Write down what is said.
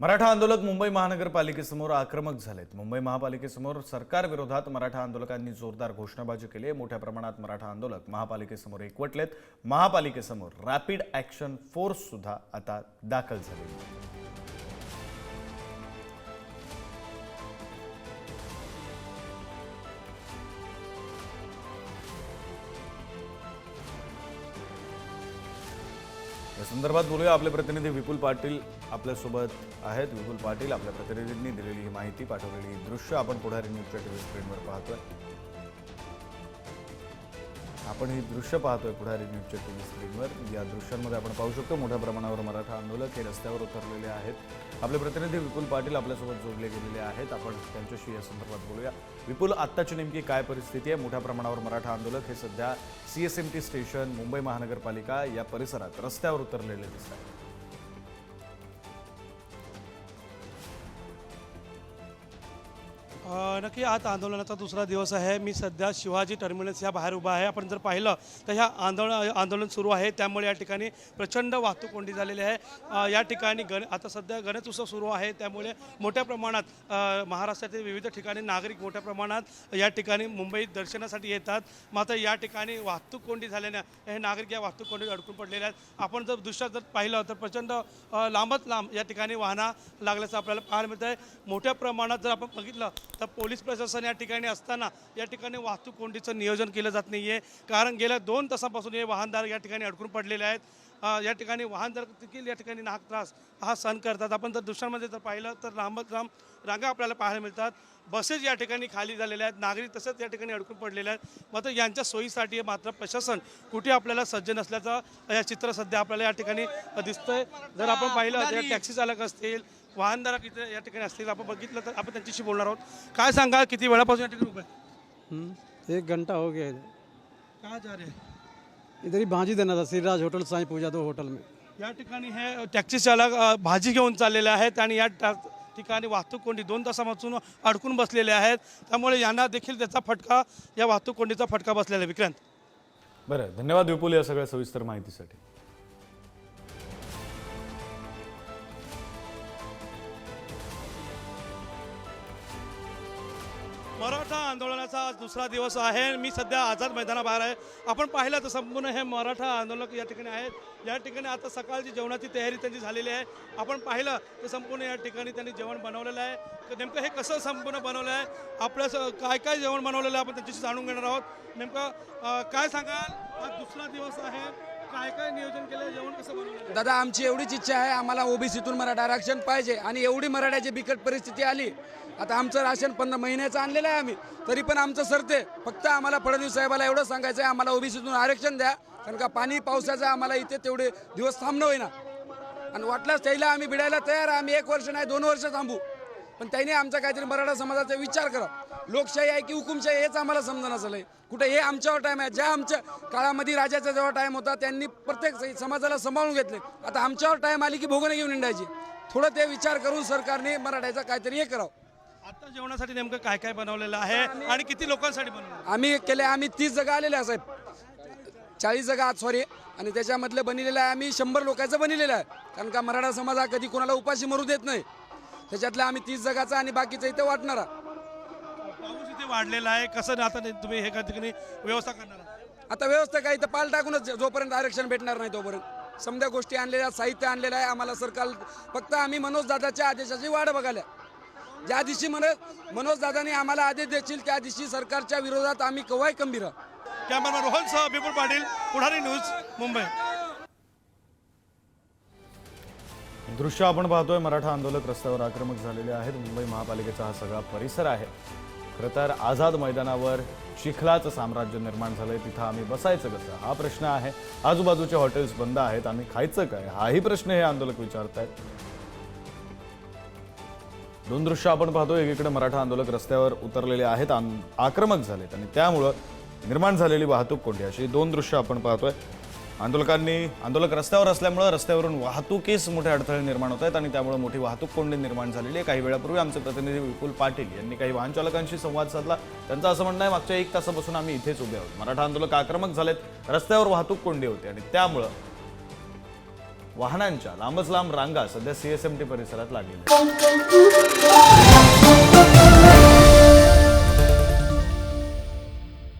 मराठा आंदोलक मुंबई महानगरपालिकेसमोर आक्रमक झालेत. मुंबई महापालिकेसमोर सरकारविरोधात मराठा आंदोलकांनी जोरदार घोषणाबाजी केली आहे. मोठ्या प्रमाणात मराठा आंदोलक महापालिकेसमोर एकवटलेत. महापालिकेसमोर रॅपिड ॲक्शन फोर्स सुद्धा आता दाखल झाले. या संदर्भात बोलूया. आपले प्रतिनिधी विपुल पाटील आपल्यासोबत आहेत. विपुल पाटील आपल्या प्रतिनिधींनी दिलेली ही माहिती पाठवलेली ही दृश्य आपण पुढारी न्यूजच्या टीव्ही स्क्रीनवर पाहतोय. आपण हे दृश्य पाहतोय पुढारी न्यूजच्या टीव्ही स्क्रीनवर. या दृश्यांमध्ये आपण पाहू शकतो मोठ्या प्रमाणावर मराठा आंदोलक हे रस्त्यावर उतरलेले आहेत. आपले प्रतिनिधी विपुल पाटील आपल्यासोबत जोडले गेलेले आहेत. आपण त्यांच्याशी या संदर्भात बोलूया. विपुल आत्ताची नेमकी काय परिस्थिती आहे? मोठ्या प्रमाणावर मराठा आंदोलक हे सध्या C S M T station Mumbai महानगरपालिका या परिसरात रस्त्यावर उतरलेले दिसतात नक्की आज आंदोलनाचा दुसरा दिवस आहे. मी सध्या शिवाजी टर्मिनस या बाहेर उभा आहे. आपण जर पाहिलं तर ह्या आंदोलन आंदोलन सुरू आहे. त्यामुळे या ठिकाणी प्रचंड वाहतूक कोंडी झालेली आहे. या ठिकाणी गण आता सध्या गणेश उत्सव सुरू आहे. त्यामुळे मोठ्या प्रमाणात महाराष्ट्रातील विविध ठिकाणी नागरिक मोठ्या प्रमाणात या ठिकाणी मुंबईत दर्शनासाठी येतात. मात्र या ठिकाणी वाहतूक कोंडी झाल्याने हे नागरिक या वाहतूक कोंडीत अडकून पडलेले आहेत. आपण जर दृश्यात जर पाहिलं तर प्रचंड लांबच लांब या ठिकाणी वाहना लागल्याचं आपल्याला पाहायला मिळतं आहे मोठ्या प्रमाणात जर आपण बघितलं तर पोलीस प्रशासन या ठिकाणी असताना या ठिकाणी वाहतूक कोंडीचं नियोजन केलं जात नाही आहे कारण गेल्या दोन तासापासून हे वाहनदार या ठिकाणी अडकून पडलेले आहेत. या ठिकाणी वाहनदार देखील या ठिकाणी नाहक त्रास हा सहन करतात. आपण जर दृश्यांमध्ये जर पाहिलं तर लांबच लांब रांगा आपल्याला पाहायला मिळतात. बसेस या ठिकाणी खाली झालेल्या आहेत. नागरिक तसंच या ठिकाणी अडकून पडलेले आहेत. मात्र यांच्या सोयीसाठी मात्र प्रशासन कुठे आपल्याला सज्ज नसल्याचं या चित्र सध्या आपल्याला या ठिकाणी दिसतंय. जर आपण पाहिलं तर टॅक्सी चालक असतील वाहनधारक इथे या ठिकाणी असतील आपण बघितलं तर आपण त्यांच्याशी बोलणार आहोत. काय सांगा किती वेळापासून या ठिकाणी उभं एक घंटा हो गया काय जा रे इधर ही भांजी देना था श्रीराज होटल साईं पूजा दो होटल में। या ठिकाणी हे टॅक्सी चालक अ, भाजी घेऊन चाललेले आहेत आणि या टा- ठिकाणी वाहतूक कोंडी दोन तासापासून अडकून बसलेले आहेत. त्यामुळे यांना देखील त्याचा फटका या वाहतूक कोंडीचा फटका बसलेला आहे. विक्रांत. बरं धन्यवाद विपुल या सगळ्या सविस्तर माहितीसाठी. मराठा आंदोलनाचा आज दुसरा दिवस आहे. मी सध्या आझाद मैदानाबाहेर आहे. आपण पाहिलं तर संपूर्ण हे मराठा आंदोलक या ठिकाणी आहेत. या ठिकाणी आता सकाळची जेवणाची तयारी त्यांची झालेली आहे. आपण पाहिलं तर संपूर्ण या ठिकाणी त्यांनी जेवण बनवलेलं आहे. तर नेमकं हे कसं संपूर्ण बनवलं आहे? आपल्या काय काय जेवण बनवलेलं आहे? आपण त्यांच्याशी जाणून घेणार आहोत. नेमकं काय सांगाल? आज दुसरा दिवस आहे. काय काय नियोजन केलं जेवण कसं बनवलं दादा आमची एवढीच इच्छा आहे. आम्हाला ओबीसीतून मराठा आरक्षण पाहिजे. आणि एवढी मराठ्याची बिकट परिस्थिती आली. आता आमचं राशन पंधरा महिन्याचं आणलेलं आहे आम्ही. तरी पण आमचं सरते. फक्त आम्हाला फडणवीस साहेबाला एवढं सांगायचं आहे आम्हाला ओबीसीतून आरक्षण द्या. कारण का पाणी पावसाचं आम्हाला इथे तेवढे दिवस थांबणं होईना. आणि वाटलंच त्याला आम्ही भिडायला तयार आहे. आम्ही एक वर्ष नाही दोन वर्ष थांबू. पण त्यांनी आमचा काहीतरी मराठा समाजाचा विचार करा. लोकशाही आहे की हुकुमशाही हेच आम्हाला समजणं झालंय. कुठे हे आमच्यावर टाईम आहे. ज्या आमच्या काळामध्ये राजाचा जेव्हा टाईम होता त्यांनी प्रत्येक समाजाला सांभाळून घेतले. आता आमच्यावर टाईम आली की भोगणे घेऊन हिंडायची थोडं ते विचार करून सरकारने मराठ्याचा काहीतरी हे करावं. आता जेवणासाठी नेमकं काय काय बनवलेलं आहे आणि किती लोकांसाठी बनवलं? आम्ही केले आम्ही तीस जागा आलेल्या आहे साहेब. चाळीस जागा सॉरी आणि त्याच्यामधलं बनलेलं आहे आम्ही शंभर लोकांचं बनलेलं आहे. कारण का मराठा समाज हा कधी कोणाला उपाशी मरू देत नाही. त्याच्यातलं आम्ही तीस जगाचा आणि बाकीचं इथं वाटणारा. पाऊस इथे वाढलेला आहे. कसं आता तुम्ही हे ठिकाणी व्यवस्था करणार आहात? आता व्यवस्था काय इथं पाल टाकूनच जोपर्यंत आरक्षण भेटणार नाही तोपर्यंत. समजा गोष्टी आणलेल्या साहित्य आणलेलं आहे आम्हाला सरकार फक्त आम्ही मनोज दादाच्या आदेशाची वाट बघायला ज्या दिवशी मनोज मनोज दादाने आम्हाला आदेश देतील त्या दिवशी सरकारच्या विरोधात आम्ही कवाय खंबीर कॅमेरामॅन रोहन सह बिपुल पाटील पुढारी न्यूज मुंबई. दृश्य आपण पाहतोय मराठा आंदोलक रस्त्यावर आक्रमक झालेले आहेत. मुंबई महापालिकेचा हा सगळा परिसर आहे. खरं तर आझाद मैदानावर चिखलाचं साम्राज्य निर्माण झालंय तिथं आम्ही बसायचं कसं? हा प्रश्न आहे. आजूबाजूचे हॉटेल्स बंद आहेत आम्ही खायचं काय? हाही प्रश्न हे आंदोलक विचारतायत. दोन दृश्य आपण पाहतोय एकीकडे मराठा आंदोलक रस्त्यावर उतरलेले आहेत आक्रमक झालेत. आणि त्यामुळं निर्माण झालेली वाहतूक कोंडी अशी दोन दृश्य आपण पाहतोय. आंदोलकांनी आंदोलक रस्त्यावर असल्यामुळं रस्त्यावरून वाहतुकीस मोठे अडथळे निर्माण होत आहेत आणि त्यामुळे मोठी वाहतूक कोंडी निर्माण झालेली आहे. काही वेळापूर्वी आमचे प्रतिनिधी विपुल पाटील यांनी काही वाहन चालकांशी संवाद साधला. त्यांचं असं म्हणणं आहे मागच्या एक तासापासून आम्ही इथेच उभे आहोत. मराठा आंदोलक आक्रमक झालेत रस्त्यावर वाहतूक कोंडी होते आणि त्यामुळं वाहनांच्या लांबच लांब रांगा सध्या सीएसएमटी परिसरात लागलेल्या